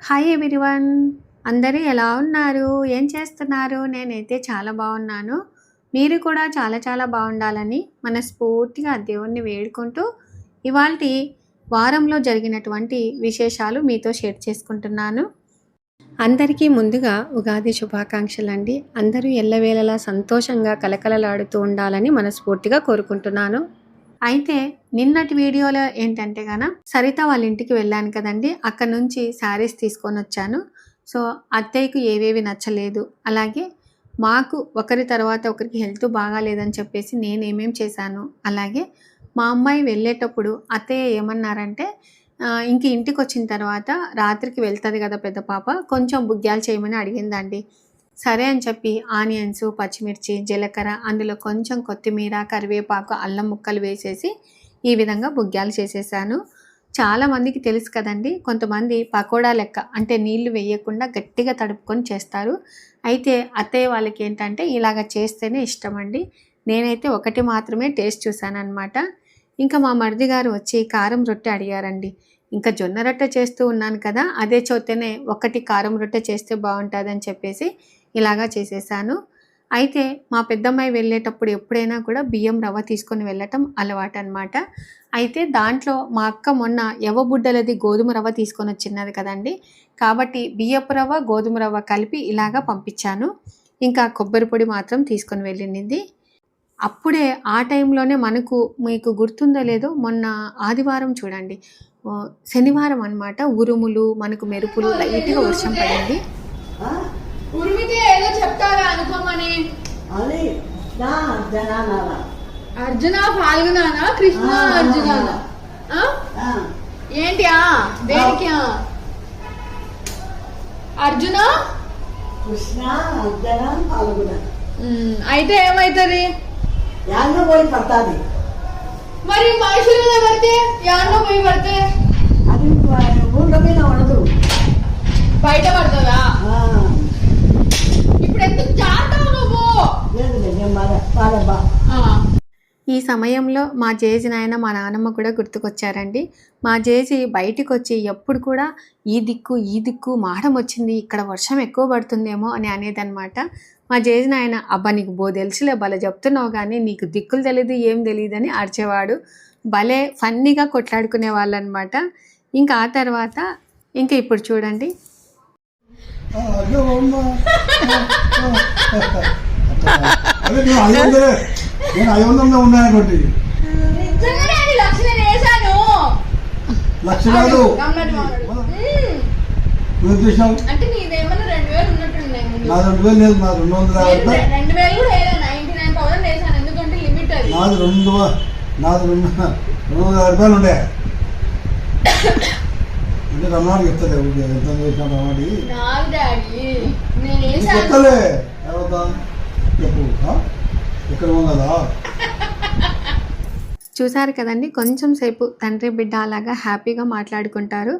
Hi everyone అందరూ ఎలా ఉన్నారు? ఏం చేస్తున్నారు? నేనైతే చాలా బాగున్నాను. మీరు కూడా చాలా చాలా బాగుండాలని మనస్ఫూర్తిగా దేవుణ్ణి వేడుకుంటూ ఇవాళ వారంలో జరిగినటువంటి విశేషాలు మీతో షేర్ చేసుకుంటున్నాను. అందరికీ ముందుగా ఉగాది శుభాకాంక్షలు అండి. అందరూ ఎల్లవేళలా సంతోషంగా కలకలలాడుతూ ఉండాలని మనస్ఫూర్తిగా కోరుకుంటున్నాను. అయితే నిన్నటి వీడియోలో ఏంటంటే గాన సరిత వాళ్ళ ఇంటికి వెళ్ళాను కదండి. అక్కడ నుంచి శారీస్ తీసుకొని వచ్చాను. సో అత్తయ్యకు ఏవేవి నచ్చలేదు. అలాగే మాకు ఒకరి తర్వాత ఒకరికి హెల్త్ బాగాలేదని చెప్పేసి నేను ఏమేం చేశాను. అలాగే మా అమ్మాయి వెళ్ళేటప్పుడు అత్తయ్య ఏమన్నారంటే ఇంక ఇంటికి వచ్చిన తర్వాత రాత్రికి వెళ్తుంది కదా పెద్ద పాప. కొంచెం బుగ్గ్యాలు చేయమని అడిగిందండి. సరే అని చెప్పి ఆనియన్స్ పచ్చిమిర్చి జీలకర్ర అందులో కొంచెం కొత్తిమీర కరివేపాకు అల్లం ముక్కలు వేసేసి ఈ విధంగా బుగ్గ్యాలు చేసేసాను. చాలా మందికి తెలుసు కదండి కొంతమంది పకోడా లెక్క అంటే నీళ్ళు వేయకుండా గట్టిగా తడుపుకొని చేస్తారు. అయితే అత్తయ్య వాళ్ళకి ఏంటంటే ఇలాగ చేస్తేనే ఇష్టం అండి నేనైతే ఒకటి మాత్రమే టేస్ట్ చూశాను అనమాట ఇంకా మా మరిది గారు వచ్చి కారం రొట్టె అడిగారండి. ఇంకా జొన్న రొట్టె చేస్తూ ఉన్నాను కదా అదే చోతేనే ఒకటి కారం రొట్టె చేస్తే బాగుంటుందని చెప్పేసి ఇలాగా చేసేసాను. అయితే మా పెద్దమ్మాయి వెళ్ళేటప్పుడు ఎప్పుడైనా కూడా బియ్యం రవ్వ తీసుకొని వెళ్ళటం అలవాటు అనమాట అయితే దాంట్లో మా అక్క మొన్న ఎవ బుడ్డలది గోధుమ రవ్వ తీసుకొని వచ్చినది కదండి. కాబట్టి బియ్యపు రవ్వ గోధుమ రవ్వ కలిపి ఇలాగా పంపించాను. ఇంకా కొబ్బరి పొడి మాత్రం తీసుకొని వెళ్ళింది. అప్పుడే ఆ టైంలోనే మనకు మీకు గుర్తుందో లేదో మొన్న ఆదివారం చూడండి. శనివారం అనమాట ఉరుములు మనకు మెరుపులు లైట్గా వర్షం పడింది. ఉరిమితే ఏదో చెప్తారా అనుకోమని? అది నా అర్జున పాల్గొనానా కృష్ణ ఆ, అర్జునానా? ఆ? ఏంటి ఆ. దేనికి ఆ? అర్జున? కృష్ణ జనం పాల్గొన. ఉమ్, అయితే ఏమైతది? యాన్న పోయి పడుతుంది. మరి మనుషుల పడితే యాన్నో పోయి పడితే అది ఊళ్ళ మీద ఉండదు బయట పడుతుందా ఆ, ఇప్పుడు ఎందుకు జాగ్రత్త నువ్వు లేదు లేదు బాధ బాధబ్బా ఆ, ఈ సమయంలో మా జేజి నాయన మా నాన్నమ్మ కూడా గుర్తుకొచ్చారండి. మా జేజి బయటికి వచ్చి ఎప్పుడు కూడా ఈ దిక్కు ఈ దిక్కు మాడం వచ్చింది ఇక్కడ వర్షం ఎక్కువ పడుతుందేమో అని అనేదన్నమాట. మా జేజి నాయన అబ్బా నీకు బో తెలుసులే భలే చెప్తున్నావు కానీ నీకు దిక్కులు తెలియదు ఏం తెలియదు అని అరిచేవాడు. భలే ఫన్నీగా కొట్లాడుకునే వాళ్ళు అనమాట ఇంకా ఆ తర్వాత ఇంకా ఇప్పుడు చూడండి. నేను ఐదు వందలే నేను ఐదు వందలే ఉన్నాయనుకోండి నిజంగానే అది లక్షలు వేసాను లక్ష కాదు నువ్వు చూసావు అంటే నీదేమన్నా రెండు వేలు ఉన్నట్టున్నాయి ముందు. నాది రెండు వేలు లేదు రెండు వందల నేను యాభై రె- రెండు వేలు కూడా వేయలేదు. నైన్టీ నైన్ థౌసండ్ వేసాను ఎందుకంటే లిమిట్ అది. నాది రెండు నాది రెండు రెండు వందల యాభై రూపాయలు ఉండే. అంటే రమణాడికి చెప్తాలే ఊరికే ఎంత చేసినా రమణాడి నాకు డాడీ. నేను చెప్తాలే ఎవరిదా? చెప్పు? ఇక్కడ ఉన్నదా? చూసారు కదండి కొంచెం సేపు తండ్రి బిడ్డ అలాగా హ్యాపీగా మాట్లాడుకుంటారు.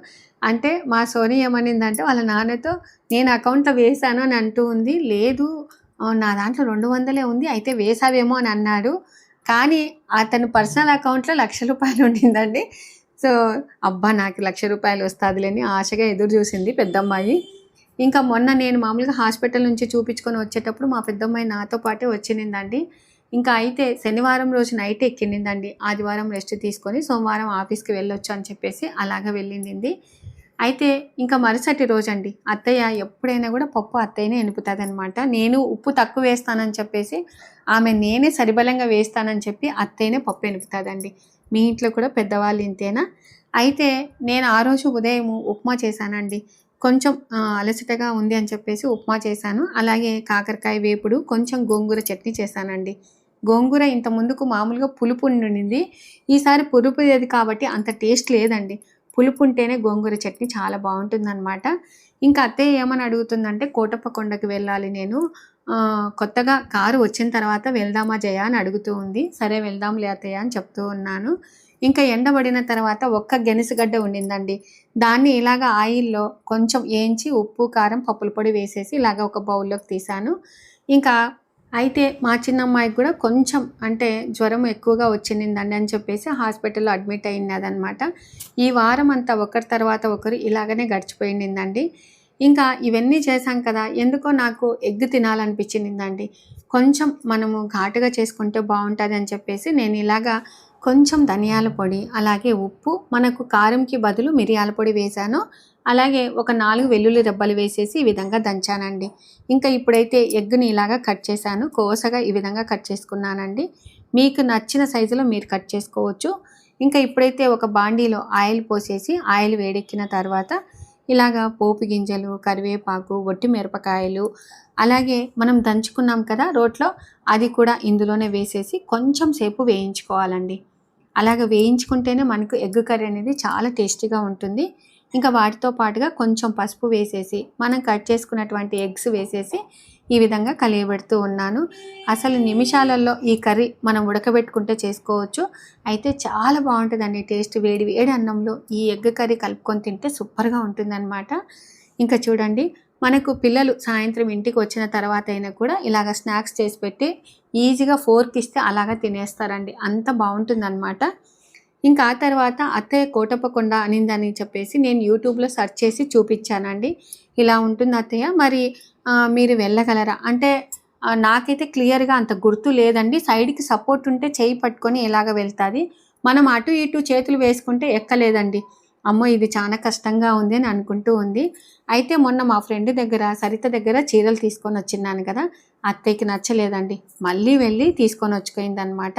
అంటే మా సోని ఏమనిందంటే వాళ్ళ నాన్నతో నేను అకౌంట్లో వేశాను అని అంటూ ఉంది. లేదు నా దాంట్లో రెండు వందలే ఉంది అయితే వేసావేమో అని అన్నాడు. కానీ అతను పర్సనల్ అకౌంట్లో లక్ష రూపాయలు ఉండిందండి. సో అబ్బా నాకు లక్ష రూపాయలు వస్తుందిలేని ఆశగా ఎదురు చూసింది పెద్దమ్మాయి. ఇంకా మొన్న నేను మామూలుగా హాస్పిటల్ నుంచి చూపించుకొని వచ్చేటప్పుడు మా పెద్దమ్మాయి నాతో పాటే వచ్చిందండి ఇంకా అయితే శనివారం రోజు నైట్ ఎక్కిందండి ఆదివారం రెస్ట్ తీసుకొని సోమవారం ఆఫీస్కి వెళ్ళొచ్చు అని చెప్పేసి అలాగా వెళ్ళింది అయితే ఇంకా మరుసటి రోజు అండి అత్తయ్య ఎప్పుడైనా కూడా పప్పు అత్తయ్యనే ఎనుపుతుంది అనమాట నేను ఉప్పు తక్కువ వేస్తానని చెప్పేసి ఆమె నేనే సరిబలంగా వేస్తానని చెప్పి అత్తయ్యనే పప్పు ఎనుపుతుందండి. మీ ఇంట్లో కూడా పెద్దవాళ్ళు ఇంతేనా? అయితే నేను ఆ రోజు ఉదయం ఉప్మా చేశానండి. కొంచెం అలసటగా ఉంది అని చెప్పేసి ఉప్మా చేశాను. అలాగే కాకరకాయ వేపుడు కొంచెం గోంగూర చట్నీ చేశానండి. గోంగూర ఇంత ముందుకు మామూలుగా పులుపు ఉండింది. ఈసారి పులుపు లేదు కాబట్టి అంత టేస్ట్ లేదండి. పులుపు ఉంటేనే గోంగూర చట్నీ చాలా బాగుంటుందన్నమాట. ఇంకా అత్తయ్య ఏమని అడుగుతుందంటే కోటప్పకొండకి వెళ్ళాలి నేను. కొత్తగా కారు వచ్చిన తర్వాత వెళ్దామా జయ అని అడుగుతూ ఉంది. సరే వెళ్దాంలే అత్తయ్య అని చెప్తూ ఉన్నాను. ఇంకా ఎండబడిన తర్వాత ఒక్క గెనిసిగడ్డ ఉండిందండి. దాన్ని ఇలాగ ఆయిల్లో కొంచెం వేయించి ఉప్పు కారం పప్పుల పొడి వేసేసి ఇలాగ ఒక బౌల్లోకి తీసాను. ఇంకా అయితే మా చిన్నమ్మాయికి కూడా కొంచెం అంటే జ్వరం ఎక్కువగా వచ్చిందండి అని చెప్పేసి హాస్పిటల్లో అడ్మిట్ అయిందనమాట ఈ వారం అంతా ఒకరి తర్వాత ఒకరు ఇలాగనే గడిచిపోయిందండి. ఇంకా ఇవన్నీ చేశాం కదా ఎందుకో నాకు ఎగ్ తినాలనిపించిందండి. కొంచెం మనము ఘాటుగా చేసుకుంటే బాగుంటుంది అని చెప్పేసి నేను ఇలాగా కొంచెం ధనియాల పొడి అలాగే ఉప్పు మనకు కారంకి బదులు మిరియాల పొడి వేశాను అలాగే ఒక నాలుగు వెల్లుల్లి రెబ్బలు వేసేసి ఈ విధంగా దంచానండి. ఇంకా ఇప్పుడైతే ఎగ్ని ఇలాగా కట్ చేశాను. కోసగా ఈ విధంగా కట్ చేసుకున్నానండి. మీకు నచ్చిన సైజులో మీరు కట్ చేసుకోవచ్చు. ఇంకా ఇప్పుడైతే ఒక బాండీలో ఆయిల్ పోసేసి ఆయిల్ వేడెక్కిన తర్వాత ఇలాగా పోపు గింజలు కరివేపాకు వట్టి మిరపకాయలు అలాగే మనం దంచుకున్నాం కదా రోట్లో అది కూడా ఇందులోనే వేసేసి కొంచెం సేపు వేయించుకోవాలండి. అలాగ వేయించుకుంటేనే మనకు ఎగ్ కర్రీ అనేది చాలా టేస్టీగా ఉంటుంది. ఇంకా వాటితో పాటుగా కొంచెం పసుపు వేసేసి మనం కట్ చేసుకున్నటువంటి ఎగ్స్ వేసేసి ఈ విధంగా కలియబెడుతూ ఉన్నాను. అసలు నిమిషాలలో ఈ కర్రీ మనం ఉడకబెట్టుకుంటే చేసుకోవచ్చు. అయితే చాలా బాగుంటుందండి టేస్ట్ వేడి వేడి అన్నంలో. ఈ ఎగ్ కర్రీ కలుపుకొని తింటే సూపర్గా ఉంటుందన్నమాట. ఇంకా చూడండి మనకు పిల్లలు సాయంత్రం ఇంటికి వచ్చిన తర్వాత అయినా కూడా ఇలాగ స్నాక్స్ చేసి పెట్టి ఈజీగా ఫోర్క్ ఇస్తే అలాగా తినేస్తారండి. అంత బాగుంటుందన్నమాట. ఇంకా ఆ తర్వాత అత్తయ్య కోటప్పకొండ అనిందని చెప్పేసి నేను యూట్యూబ్లో సెర్చ్ చేసి చూపించానండి. ఇలా ఉంటుంది అత్తయ్య. మరి మీరు వెళ్ళగలరా? అంటే నాకైతే క్లియర్గా అంత గుర్తు లేదండి. సైడ్కి సపోర్ట్ ఉంటే చేయి పట్టుకొని ఇలాగ వెళ్తుంది? మనం అటు ఇటు చేతులు వేసుకుంటే ఎక్కలేదండి. అమ్మో ఇది చాలా కష్టంగా ఉంది అని అనుకుంటూ ఉంది. అయితే మొన్న మా ఫ్రెండ్ దగ్గర సరిత దగ్గర చీరలు తీసుకొని వచ్చిన్నాను కదా అత్తయ్యకి నచ్చలేదండి. మళ్ళీ వెళ్ళి తీసుకొని వచ్చిపోయింది అనమాట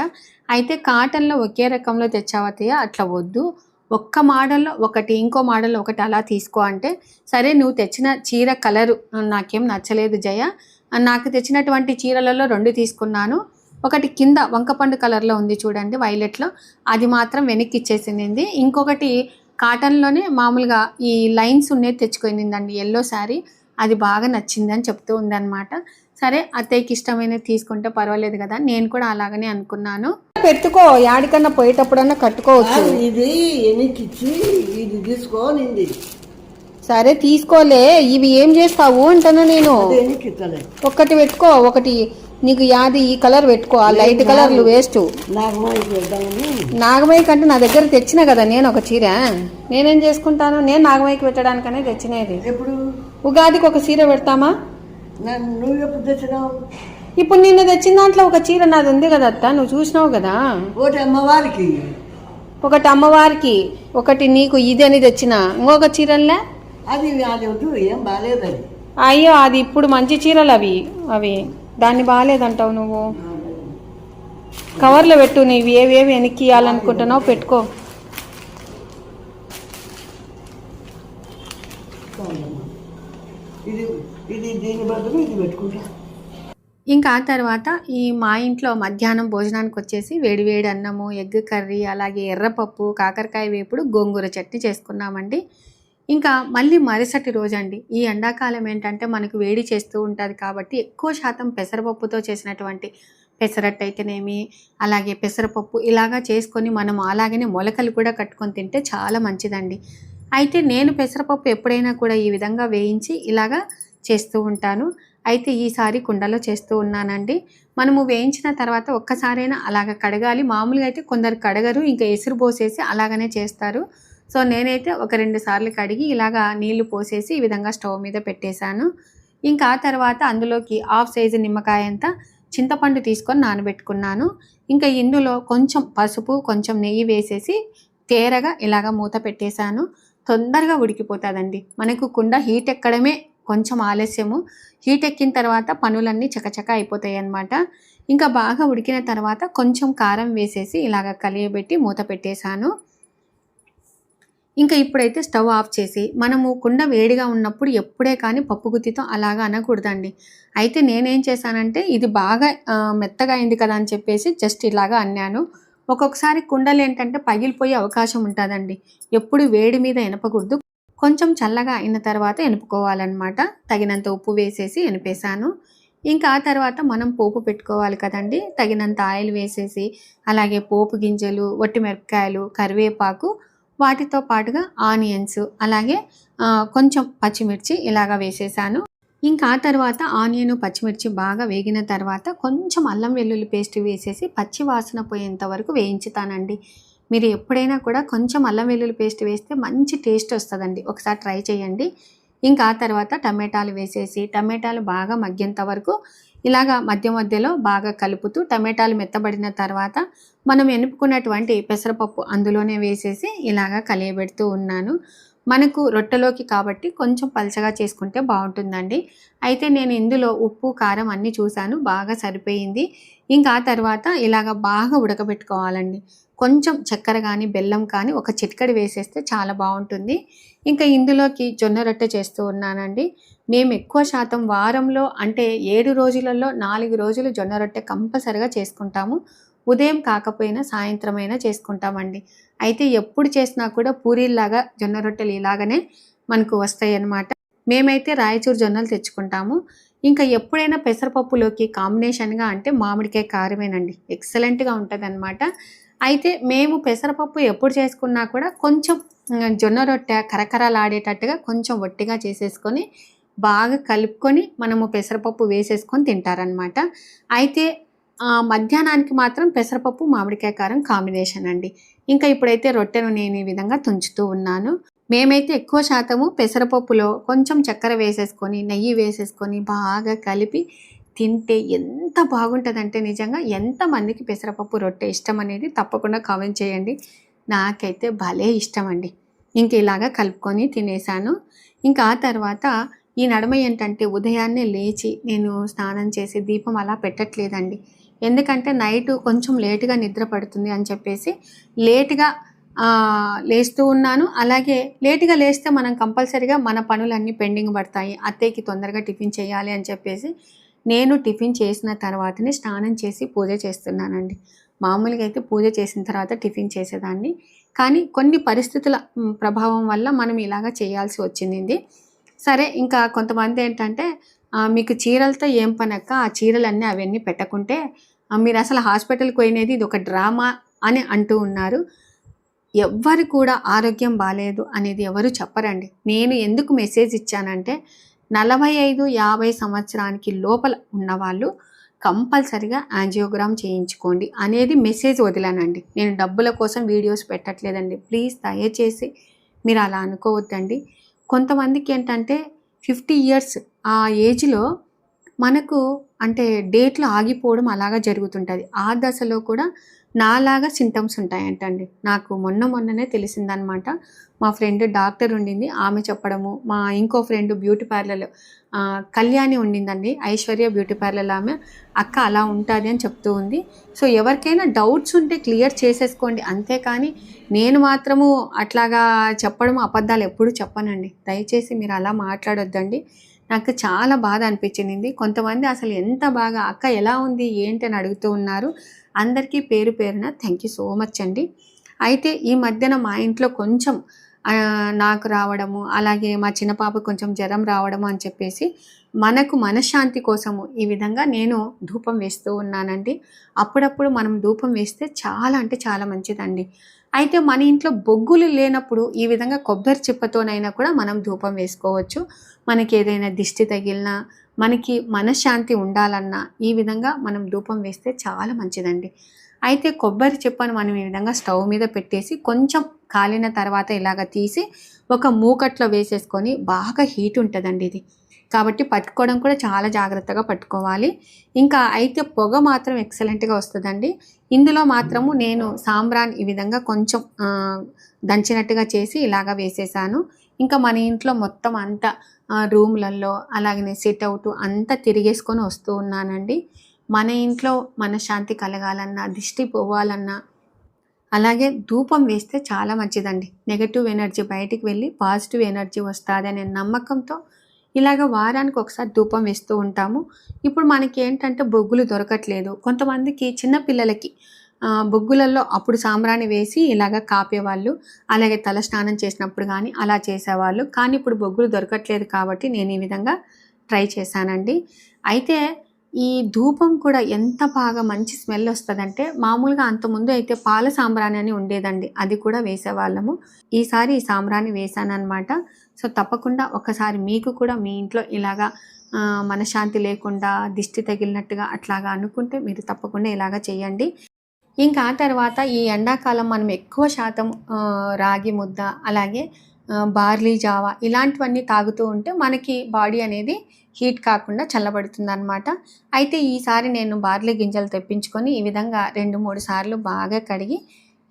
అయితే కాటన్లో ఒకే రకంలో తెచ్చావతయ్య అట్లా వద్దు. ఒక్క మోడల్లో ఒకటి ఇంకో మోడల్లో ఒకటి అలా తీసుకో అంటే సరే నువ్వు తెచ్చిన చీర కలరు నాకేం నచ్చలేదు జయ. నాకు తెచ్చినటువంటి చీరలలో రెండు తీసుకున్నాను. ఒకటి కింద వంకపండు కలర్లో ఉంది చూడండి వైలెట్లో. అది మాత్రం వెనక్కి ఇచ్చేసింది. ఇంకొకటి కాటన్లోనే మామూలుగా ఈ లైన్స్ ఉన్నది తెచ్చుకుందండి ఎల్లో శారీ అది బాగా నచ్చింది అని చెప్తూ ఉందన్నమాట. సరే అత్తయ్యకి ఇష్టమైనది తీసుకుంటే పర్వాలేదు కదా నేను కూడా అలాగనే అనుకున్నాను. పెట్టుకో యాడికన్నా పోయేటప్పుడన్నా కట్టుకోవచ్చు. ఇది ఎనికిచ్చి ఇది తీసుకోనింది సరే తీసుకోలే ఇవి ఏం చేస్తావు అంటాను నేను. ఒకటి పెట్టుకో ఒకటి నీకు యాది ఈ కలర్ పెట్టుకో ఆ లైట్ కలర్లు వేస్ట్. నాగమయ్య కంటే నా దగ్గర తెచ్చిన కదా నేను ఒక చీర. నేనేం చేసుకుంటాను? నేను నాగమయ్యకి పెట్టడానికనే తెచ్చినది. ఎప్పుడు? ఉగాదికి ఒక చీర పెడతామా? ఇప్పుడు నిన్న తెచ్చిన దాంట్లో ఒక చీర నాది ఉంది కదా అత్త నువ్వు చూసినావు కదా? ఒకటి అమ్మవారికి. ఒకటి అమ్మవారికి ఒకటి నీకు ఇది అని తెచ్చిన. ఇంకొక చీరలే అది అది ఏం బాగాలేదు అయ్యో అది ఇప్పుడు మంచి చీరలు అవి అవి. దాన్ని బాగాలేదంటావు నువ్వు. కవర్లో పెట్టు నీవు ఏవేవి వెనక్కి ఇవ్వాలనుకుంటున్నావు పెట్టుకో. ఇది ఇది దీని బదులు ఇది పెట్టుకుంటా. ఇంకా ఆ తర్వాత ఈ మా ఇంట్లో మధ్యాహ్నం భోజనానికి వచ్చేసి వేడివేడి అన్నము ఎగ్ కర్రీ అలాగే ఎర్రపప్పు కాకరకాయ వేపుడు గోంగూర చట్నీ చేసుకున్నామండి. ఇంకా మళ్ళీ మరుసటి రోజండి. ఈ ఎండాకాలం ఏంటంటే మనకు వేడి చేస్తూ ఉంటుంది కాబట్టి ఎక్కువ శాతం పెసరపప్పుతో చేసినటువంటి పెసరట్టు అయితేనేమి అలాగే పెసరపప్పు ఇలాగా చేసుకొని మనం అలాగనే మొలకలు కూడా కట్టుకొని తింటే చాలా మంచిదండి. అయితే నేను పెసరపప్పు ఎప్పుడైనా కూడా ఈ విధంగా వేయించి ఇలాగా చేస్తూ ఉంటాను. అయితే ఈసారి కుండలో చేస్తూ ఉన్నానండి. మనము వేయించిన తర్వాత ఒక్కసారైనా అలాగ కడగాలి. మామూలుగా అయితే కొందరు కడగరు ఇంకా ఎసురు పోసేసి అలాగనే చేస్తారు. సో నేనైతే ఒక రెండు సార్లు కడిగి ఇలాగా నీళ్ళు పోసేసి ఈ విధంగా స్టవ్ మీద పెట్టేశాను. ఇంకా ఆ తర్వాత అందులోకి హాఫ్ సైజు నిమ్మకాయ అంతా చింతపండు తీసుకొని నానబెట్టుకున్నాను. ఇంకా ఇందులో కొంచెం పసుపు కొంచెం నెయ్యి వేసేసి తేరగా ఇలాగ మూత పెట్టేశాను. తొందరగా ఉడికిపోతుందండి. మనకు కుండ హీట్ ఎక్కడమే కొంచెం ఆలస్యము. హీట్ ఎక్కిన తర్వాత పనులన్నీ చకచక అయిపోతాయి అన్నమాట ఇంకా బాగా ఉడికిన తర్వాత కొంచెం కారం వేసేసి ఇలాగ కలియబెట్టి మూత పెట్టేశాను. ఇంకా ఇప్పుడైతే స్టవ్ ఆఫ్ చేసి మనము కుండ వేడిగా ఉన్నప్పుడు ఎప్పుడే కానీ పప్పు గుత్తితో అలాగా అనకూడదండి. అయితే నేనేం చేశానంటే ఇది బాగా మెత్తగా అయింది కదా అని చెప్పేసి జస్ట్ ఇలాగా అన్నాను. ఒక్కొక్కసారి కుండలు ఏంటంటే పగిలిపోయే అవకాశం ఉంటుందండి. ఎప్పుడు వేడి మీద ఎనపకూడదు. కొంచెం చల్లగా అయిన తర్వాత ఎనుపుకోవాలన్నమాట. తగినంత ఉప్పు వేసేసి ఎనిపేశాను. ఇంకా ఆ తర్వాత మనం పోపు పెట్టుకోవాలి కదండి. తగినంత ఆయిల్ వేసేసి అలాగే పోపు గింజలు వట్టి మిరపకాయలు కరివేపాకు వాటితో పాటుగా ఆనియన్స్ అలాగే కొంచెం పచ్చిమిర్చి ఇలాగా వేసేసాను. ఇంకా ఆ తర్వాత ఆనియన్ పచ్చిమిర్చి బాగా వేగిన తర్వాత కొంచెం అల్లం వెల్లుల్లి పేస్ట్ వేసేసి పచ్చి వాసన పోయేంత వరకు వేయించుతానండి. మీరు ఎప్పుడైనా కూడా కొంచెం అల్లం వెల్లుల్లి పేస్ట్ వేస్తే మంచి టేస్ట్ వస్తుందండి. ఒకసారి ట్రై చేయండి. ఇంకా ఆ తర్వాత టమాటాలు వేసేసి టమాటాలు బాగా మగ్గేంత వరకు ఇలాగా మధ్య మధ్యలో బాగా కలుపుతూ టమాటాలు మెత్తబడిన తర్వాత మనం ఎనుపుకున్నటువంటి పెసరపప్పు అందులోనే వేసేసి ఇలాగా కలియబెడుతూ ఉన్నాను. మనకు రొట్టెలోకి కాబట్టి కొంచెం పలచగా చేసుకుంటే బాగుంటుందండి. అయితే నేను ఇందులో ఉప్పు కారం అన్నీ చూశాను బాగా సరిపోయింది. ఇంకా ఆ తర్వాత ఇలాగ బాగా ఉడకబెట్టుకోవాలండి. కొంచెం చక్కెర కానీ బెల్లం కానీ ఒక చిటికడి వేసేస్తే చాలా బాగుంటుంది. ఇంకా ఇందులోకి జొన్న రొట్టె చేస్తూ ఉన్నానండి. మేము ఎక్కువ శాతం వారంలో అంటే ఏడు రోజులలో నాలుగు రోజులు జొన్న రొట్టె కంపల్సరిగా చేసుకుంటాము. ఉదయం కాకపోయినా సాయంత్రమైనా చేసుకుంటామండి. అయితే ఎప్పుడు చేసినా కూడా పూరీలాగా జొన్న రొట్టెలు ఇలాగనే మనకు వస్తాయి అన్నమాట మేమైతే రాయచూరు జొన్నలు తెచ్చుకుంటాము. ఇంకా ఎప్పుడైనా పెసరపప్పులోకి కాంబినేషన్గా అంటే మామిడికాయ కారమేనండి. ఎక్సలెంట్గా ఉంటుంది అయితే మేము పెసరపప్పు ఎప్పుడు చేసుకున్నా కూడా కొంచెం జొన్న రొట్టె కరకరలాడేటట్టుగా కొంచెం వట్టిగా చేసేసుకొని బాగా కలుపుకొని మనము పెసరపప్పు వేసేసుకొని తింటారనమాట అయితే మధ్యాహ్నానికి మాత్రం పెసరపప్పు మామిడికాయ కారం కాంబినేషన్ అండి. ఇంకా ఇప్పుడైతే రొట్టెను నేను ఈ విధంగా తుంచుతూ ఉన్నాను. మేమైతే ఎక్కువ శాతము పెసరపప్పులో కొంచెం చక్కెర వేసేసుకొని నెయ్యి వేసేసుకొని బాగా కలిపి తింటే ఎంత బాగుంటుందంటే నిజంగా ఎంతమందికి పెసరపప్పు రొట్టె ఇష్టం అనేది తప్పకుండా కామెంట్ చేయండి. నాకైతే భలే ఇష్టం అండి. ఇంక ఇలాగా కలుపుకొని తినేసాను. ఇంకా ఆ తర్వాత ఈ నడమ ఏంటంటే ఉదయాన్నే లేచి నేను స్నానం చేసి దీపం అలా పెట్టట్లేదండి. ఎందుకంటే నైట్ కొంచెం లేటుగా నిద్ర పడుతుంది అని చెప్పేసి లేటుగా లేస్తూ ఉన్నాను. అలాగే లేటుగా లేస్తే మనం కంపల్సరీగా మన పనులన్నీ పెండింగ్ పడతాయి. అత్తయ్యకి తొందరగా టిఫిన్ చేయాలి అని చెప్పేసి నేను టిఫిన్ చేసిన తర్వాతనే స్నానం చేసి పూజ చేస్తున్నానండి. మామూలుగా అయితే పూజ చేసిన తర్వాత టిఫిన్ చేసేదాన్ని. కానీ కొన్ని పరిస్థితుల ప్రభావం వల్ల మనం ఇలాగా చేయాల్సి వచ్చింది సరే ఇంకా కొంతమంది ఏంటంటే మీకు చీరలతో ఏం పనక్క? ఆ చీరలన్నీ అవన్నీ పెట్టకుంటే మీరు అసలు హాస్పిటల్కి పోయినది ఇది ఒక డ్రామా అని అంటూ ఉన్నారు. ఎవ్వరు కూడా ఆరోగ్యం బాగాలేదు అనేది ఎవరు చెప్పరండి. నేను ఎందుకు మెసేజ్ ఇచ్చానంటే నలభై ఐదు యాభై సంవత్సరానికి లోపల ఉన్నవాళ్ళు కంపల్సరిగా యాంజియోగ్రామ్ చేయించుకోండి అనేది మెసేజ్ వదిలానండి. నేను డబ్బుల కోసం వీడియోస్ పెట్టట్లేదండి. ప్లీజ్ దయచేసి మీరు అలా అనుకోవద్దండి. కొంతమందికి ఏంటంటే ఫిఫ్టీ ఇయర్స్ ఆ ఏజ్లో మనకు అంటే డేట్లు ఆగిపోవడం అలాగా జరుగుతుంటుంది. ఆ దశలో కూడా నాలాగా సింటమ్స్ ఉంటాయంటండి. నాకు మొన్న మొన్ననే తెలిసిందనమాట. మా ఫ్రెండ్ డాక్టర్ ఉండింది ఆమె చెప్పడము. మా ఇంకో ఫ్రెండ్ బ్యూటీ పార్లర్ కళ్యాణి ఉండిందండి. ఐశ్వర్య బ్యూటీ పార్లర్ ఆమె అక్క అలా ఉంటుంది అని చెప్తూ ఉంది. సో ఎవరికైనా డౌట్స్ ఉంటే క్లియర్ చేసేసుకోండి. అంతేకాని నేను మాత్రము అట్లాగా చెప్పడం అబద్ధాలు ఎప్పుడు చెప్పనండి. దయచేసి మీరు అలా మాట్లాడొద్దండి. నాకు చాలా బాధ అనిపించింది. కొంతమంది అసలు ఎంత బాగా అక్క ఎలా ఉంది? ఏంటి? అని అడుగుతూ ఉన్నారు. అందరికీ పేరు పేరున థ్యాంక్ యూ సో మచ్ అండి. అయితే ఈ మధ్యన మా ఇంట్లో కొంచెం నాకు రావడము అలాగే మా చిన్న పాప కొంచెం జ్వరం రావడము అని చెప్పేసి మనకు మనశ్శాంతి కోసము ఈ విధంగా నేను ధూపం వేస్తూ ఉన్నానండి. అప్పుడప్పుడు మనం ధూపం వేస్తే చాలా అంటే చాలా మంచిదండి. అయితే మన ఇంట్లో బొగ్గులు లేనప్పుడు ఈ విధంగా కొబ్బరి చిప్పతోనైనా కూడా మనం ధూపం వేసుకోవచ్చు. మనకి ఏదైనా దిష్టి తగిలినా మనకి మనశ్శాంతి ఉండాలన్నా ఈ విధంగా మనం ధూపం వేస్తే చాలా మంచిదండి. అయితే కొబ్బరి చెప్పను మనం ఈ విధంగా స్టవ్ మీద పెట్టేసి కొంచెం కాలిన తర్వాత ఇలాగ తీసి ఒక మూకట్లో వేసేసుకొని బాగా హీట్ ఉంటుందండి ఇది. కాబట్టి పట్టుకోవడం కూడా చాలా జాగ్రత్తగా పట్టుకోవాలి. ఇంకా అయితే పొగ మాత్రం ఎక్సలెంట్గా వస్తుందండి. ఇందులో మాత్రము నేను సాంబ్రాన్ ఈ విధంగా కొంచెం దంచినట్టుగా చేసి ఇలాగా వేసేసాను. ఇంకా మన ఇంట్లో మొత్తం అంతా రూమ్లలో అలాగనే సెట్ అవుట్ అంతా తిరిగేసుకొని వస్తూ ఉన్నానండి. మన ఇంట్లో మనశ్శాంతి కలగాలన్నా దిష్టి పోవాలన్నా అలాగే ధూపం వేస్తే చాలా మంచిదండి. నెగటివ్ ఎనర్జీ బయటికి వెళ్ళి పాజిటివ్ ఎనర్జీ వస్తుంది అనే నమ్మకంతో ఇలాగ వారానికి ఒకసారి ధూపం వేస్తూ ఉంటాము. ఇప్పుడు మనకి ఏంటంటే బొగ్గులు దొరకట్లేదు. కొంతమందికి చిన్నపిల్లలకి బొగ్గులలో అప్పుడు సాంబ్రాణి వేసి ఇలాగ కాపేవాళ్ళు అలాగే తల స్నానం చేసినప్పుడు కానీ అలా చేసేవాళ్ళు. కానీ ఇప్పుడు బొగ్గులు దొరకట్లేదు కాబట్టి నేను ఈ విధంగా ట్రై చేశానండి. అయితే ఈ ధూపం కూడా ఎంత బాగా మంచి స్మెల్ వస్తుందంటే మామూలుగా అంతకుముందు అయితే పాల సాంబ్రాణి అని ఉండేదండి. అది కూడా వేసేవాళ్ళము. ఈసారి ఈ సాంబ్రాణి వేశానమాట సో తప్పకుండా ఒకసారి మీకు కూడా మీ ఇంట్లో ఇలాగా మనశ్శాంతి లేకుండా దిష్టి తగిలినట్టుగా అట్లాగా అనుకుంటే మీరు తప్పకుండా ఇలాగా చేయండి. ఇంకా ఆ తర్వాత ఈ ఎండాకాలం మనం ఎక్కువ శాతం రాగి ముద్ద అలాగే బార్లీ జావా ఇలాంటివన్నీ తాగుతూ ఉంటే మనకి బాడీ అనేది హీట్ కాకుండా చల్లబడుతుంది అనమాట అయితే ఈసారి నేను బార్లీ గింజలు తెప్పించుకొని ఈ విధంగా రెండు మూడు సార్లు బాగా కడిగి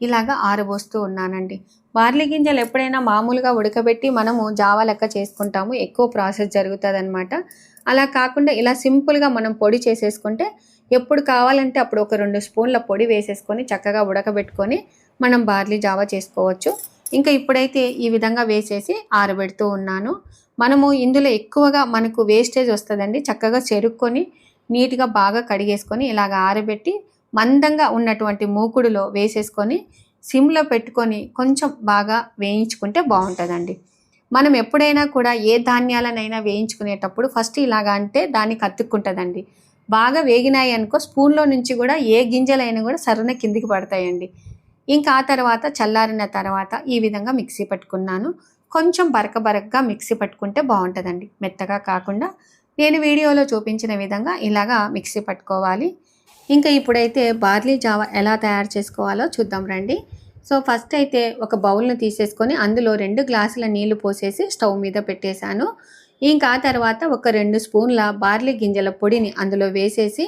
ఇలాగా ఆరబోస్తూ ఉన్నానండి. బార్లీ గింజలు ఎప్పుడైనా మామూలుగా ఉడకబెట్టి మనము జావా లెక్క చేసుకుంటాము. ఎక్కువ ప్రాసెస్ జరుగుతుంది అలా కాకుండా ఇలా సింపుల్గా మనం పొడి చేసేసుకుంటే ఎప్పుడు కావాలంటే అప్పుడు ఒక రెండు స్పూన్ల పొడి వేసేసుకొని చక్కగా ఉడకబెట్టుకొని మనం బార్లీ జావా చేసుకోవచ్చు. ఇంకా ఇప్పుడైతే ఈ విధంగా వేసేసి ఆరబెడుతూ ఉన్నాను. మనము ఇందులో ఎక్కువగా మనకు వేస్టేజ్ వస్తుందండి. చక్కగా చెరుక్కొని నీట్గా బాగా కడిగేసుకొని ఇలాగ ఆరబెట్టి మందంగా ఉన్నటువంటి మూకుడులో వేసేసుకొని సిమ్లో పెట్టుకొని కొంచెం బాగా వేయించుకుంటే బాగుంటుందండి. మనం ఎప్పుడైనా కూడా ఏ ధాన్యాలనైనా వేయించుకునేటప్పుడు ఫస్ట్ ఇలాగా అంటే దానికి అతుక్కుంటుందండి బాగా వేగినాయి అనుకో స్పూన్లో నుంచి కూడా ఏ గింజలైనా కూడా సరైన కిందికి పడతాయండి. ఇంకా ఆ తర్వాత చల్లారిన తర్వాత ఈ విధంగా మిక్సీ పట్టుకున్నాను. కొంచెం బరక బరకగా మిక్సీ పట్టుకుంటే బాగుంటుందండి. మెత్తగా కాకుండా నేను వీడియోలో చూపించిన విధంగా ఇలాగా మిక్సీ పట్టుకోవాలి. ఇంకా ఇప్పుడైతే బార్లీ జావా ఎలా తయారు చేసుకోవాలో చూద్దాం రండి. సో ఫస్ట్ అయితే ఒక బౌల్ను తీసేసుకొని అందులో రెండు గ్లాసుల నీళ్ళు పోసేసి స్టవ్ మీద పెట్టేశాను. ఇంకా ఆ తర్వాత ఒక రెండు స్పూన్ల బార్లీ గింజల పొడిని అందులో వేసేసి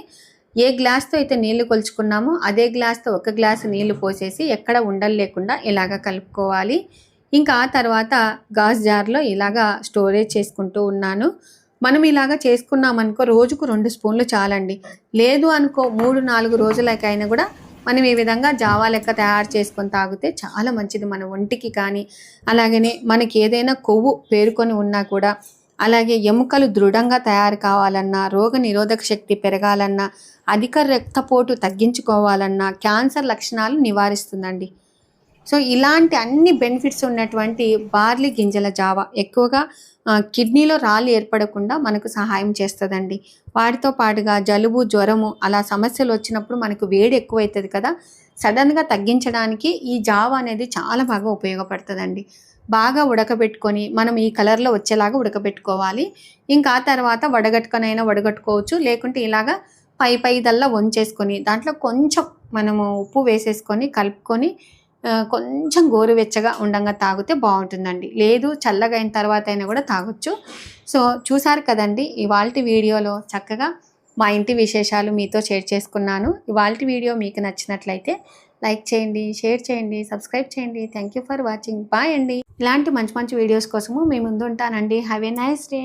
ఏ గ్లాస్తో అయితే నీళ్ళు కొలుచుకున్నామో అదే గ్లాస్తో ఒక గ్లాసు నీళ్ళు పోసేసి ఎక్కడ ఉండలు లేకుండా ఇలాగ కలుపుకోవాలి. ఇంకా ఆ తర్వాత గాజ్ జార్లో ఇలాగా స్టోరేజ్ చేసుకుంటూ ఉన్నాను. మనం ఇలాగ చేసుకున్నామనుకో రోజుకు రెండు స్పూన్లు చాలండి. లేదు అనుకో మూడు నాలుగు రోజులకైనా కూడా మనం ఈ విధంగా జావా లెక్క తయారు చేసుకొని తాగితే చాలా మంచిది మన ఒంటికి కానీ అలాగనే మనకి ఏదైనా కొవ్వు పేరుకొని ఉన్నా కూడా అలాగే ఎముకలు దృఢంగా తయారు కావాలన్నా రోగ నిరోధక శక్తి పెరగాలన్నా అధిక రక్తపోటు తగ్గించుకోవాలన్నా క్యాన్సర్ లక్షణాలు నివారిస్తుందండి. సో ఇలాంటి అన్ని బెనిఫిట్స్ ఉన్నటువంటి బార్లీ గింజల జావా ఎక్కువగా కిడ్నీలో రాళ్ళు ఏర్పడకుండా మనకు సహాయం చేస్తుందండి. వాటితో పాటుగా జలుబు జ్వరము అలా సమస్యలు వచ్చినప్పుడు మనకు వేడి ఎక్కువైతుంది కదా సడన్గా తగ్గించడానికి ఈ జావా అనేది చాలా బాగా ఉపయోగపడుతుందండి. బాగా ఉడకబెట్టుకొని మనం ఈ కలర్లో వచ్చేలాగా ఉడకబెట్టుకోవాలి. ఇంకా తర్వాత వడగట్టుకొనైనా వడగట్టుకోవచ్చు. లేకుంటే ఇలాగా పై పైదల్లా వంచేసుకొని దాంట్లో కొంచెం మనము ఉప్పు వేసేసుకొని కలుపుకొని కొంచెం గోరువెచ్చగా ఉండంగా తాగితే బాగుంటుందండి. లేదు చల్లగా అయిన తర్వాత అయినా కూడా తాగొచ్చు. సో చూసారు కదండి ఇవాళ వీడియోలో చక్కగా మా ఇంటి విశేషాలు మీతో షేర్ చేసుకున్నాను. ఇవాళ వీడియో మీకు నచ్చినట్లయితే లైక్ చేయండి షేర్ చేయండి సబ్స్క్రైబ్ చేయండి. Thank you for watching bye అండి. ఇలాంటి మంచి మంచి వీడియోస్ కోసము మీ ముందు ఉంటానండి. Have a nice day